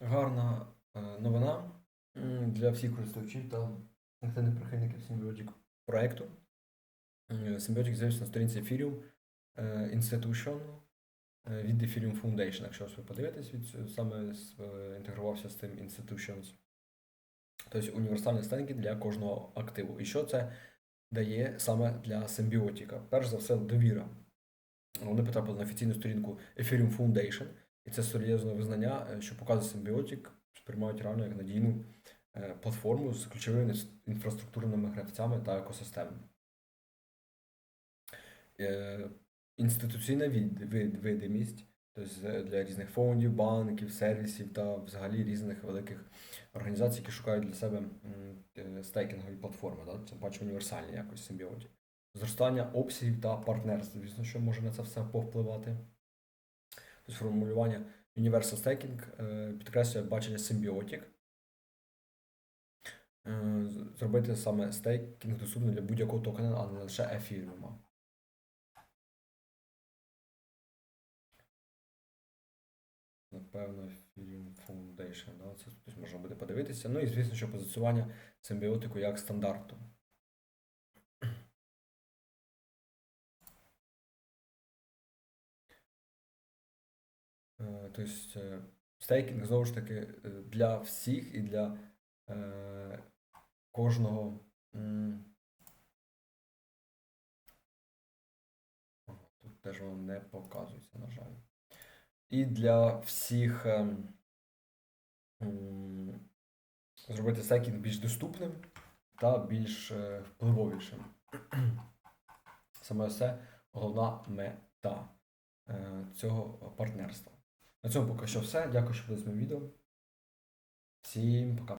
гарна е, новина для всіх користувачів та активних прихильників Symbiotic проекту. Е, Symbiotic з'явився на сторінці Ethereum е, Institution від Ethereum Foundation. Якщо ви подивитесь, від саме інтегрувався з тим Institutions. Тобто універсальні стенки для кожного активу. І що це дає саме для симбіотіка? Перш за все, довіра. Вони потрапили на офіційну сторінку Ethereum Foundation, і це серйозне визнання, е, що показує симбіотик, сприймають реально як надійну е, платформу з ключовими інфраструктурними гравцями та екосистемами. Е, Інституційна видимість, тобто для різних фондів, банків, сервісів та взагалі різних великих організацій, які шукають для себе стейкінгові платформи, да? це бачу універсальні якось симбіоті. Зростання обсягів та партнерств, звісно, що може на це все повпливати. Тобто формулювання Universal Staking е, підкреслює бачення симбіотик. Е, Зробити саме стейкінг доступним для будь-якого токена, а не лише ефіріума. Напевно, Ethereum Foundation, да? це тут можна буде подивитися. Ну і звісно, що позиціювання симбіотику як стандарту. Тобто стейкінг знову ж таки е, для всіх і для е, кожного. Тут теж вам не показується, на жаль. І для всіх зробити стейкінг більш доступним та більш впливовішим. Саме це головна мета цього партнерства. На цьому поки що все. Дякую, що були з моїм відео. Всім пока.